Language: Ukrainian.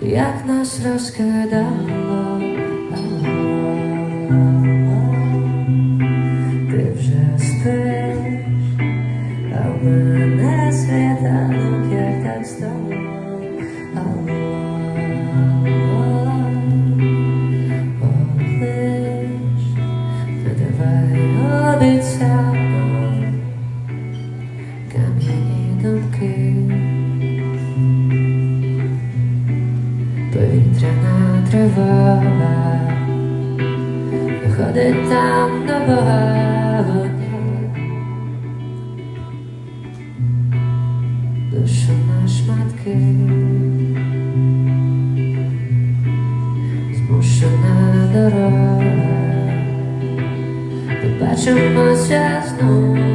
як нас розкидало. Ти вже спиш, а в мене світанок, як так стало. Вітряна тривога, виходить там на багані, душу на шматки, змушена дорога, побачимося знову.